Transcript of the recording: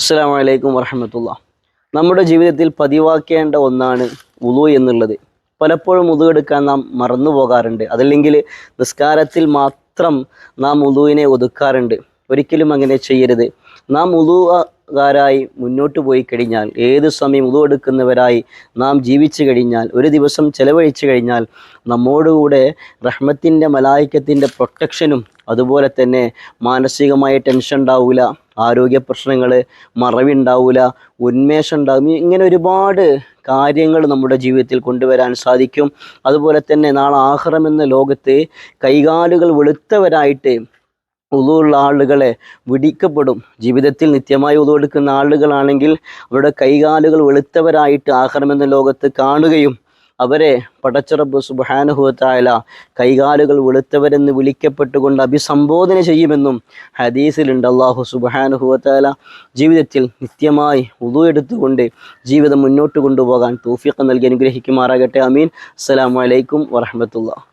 അസ്സാം വലൈക്കും വറഹമത്തുള്ള. നമ്മുടെ ജീവിതത്തിൽ പതിവാക്കേണ്ട ഒന്നാണ് ഉളു എന്നുള്ളത്. പലപ്പോഴും ഉളു എടുക്കാൻ നാം മറന്നു പോകാറുണ്ട്. അതല്ലെങ്കിൽ നിസ്കാരത്തിൽ മാത്രം നാം ഉളുവിനെ ഒതുക്കാറുണ്ട്. ഒരിക്കലും അങ്ങനെ ചെയ്യരുത്. നാം ഉളുകാരായി മുന്നോട്ട് പോയി കഴിഞ്ഞാൽ ഏത് സമയം ഉളു എടുക്കുന്നവരായി നാം ജീവിച്ചു കഴിഞ്ഞാൽ ഒരു ദിവസം ചെലവഴിച്ചു കഴിഞ്ഞാൽ നമ്മോടുകൂടെ റഹ്മത്തിന്റെ മലായിക്കത്തിന്റെ പ്രൊട്ടക്ഷനും അതുപോലെ തന്നെ മാനസികമായ ടെൻഷൻ ഉണ്ടാവില്ല ആരോഗ്യ പ്രശ്നങ്ങൾ മറവിണ്ടാവില്ല ഉന്മേഷം ഉണ്ടാവും ഇങ്ങനെ ഒരുപാട് കാര്യങ്ങൾ നമ്മുടെ ജീവിതത്തിൽ കൊണ്ടുവരാൻ സാധിക്കും. അതുപോലെ തന്നെ നാളെ ആഹ്റം എന്ന ലോകത്ത് കൈകാലുകൾ വെളുത്തവരായിട്ട് ഉള്ള ആളുകളെ വിടിക്കപ്പെടും. ജീവിതത്തിൽ നിത്യമായി ഉതുവെടുക്കുന്ന ആളുകളാണെങ്കിൽ അവരുടെ കൈകാലുകൾ വെളുത്തവരായിട്ട് ആഹ്റം എന്ന ലോകത്ത് കാണുകയും അവരെ പടച്ചറബ് സുബാനുഹുത്തായ കൈകാലുകൾ വെളുത്തവരെന്ന് വിളിക്കപ്പെട്ടുകൊണ്ട് അഭിസംബോധന ചെയ്യുമെന്നും ഹദീസിലുണ്ട്. അള്ളാഹു സുബാനുഹുവത്തായ ജീവിതത്തിൽ നിത്യമായി ഉതു എടുത്തുകൊണ്ട് ജീവിതം മുന്നോട്ട് കൊണ്ടുപോകാൻ തൗഫീഖ് നൽകി അനുഗ്രഹിക്കുമാറാകട്ടെ. അമീൻ അസ്സലാമു അലൈക്കും വറഹമത്തുള്ള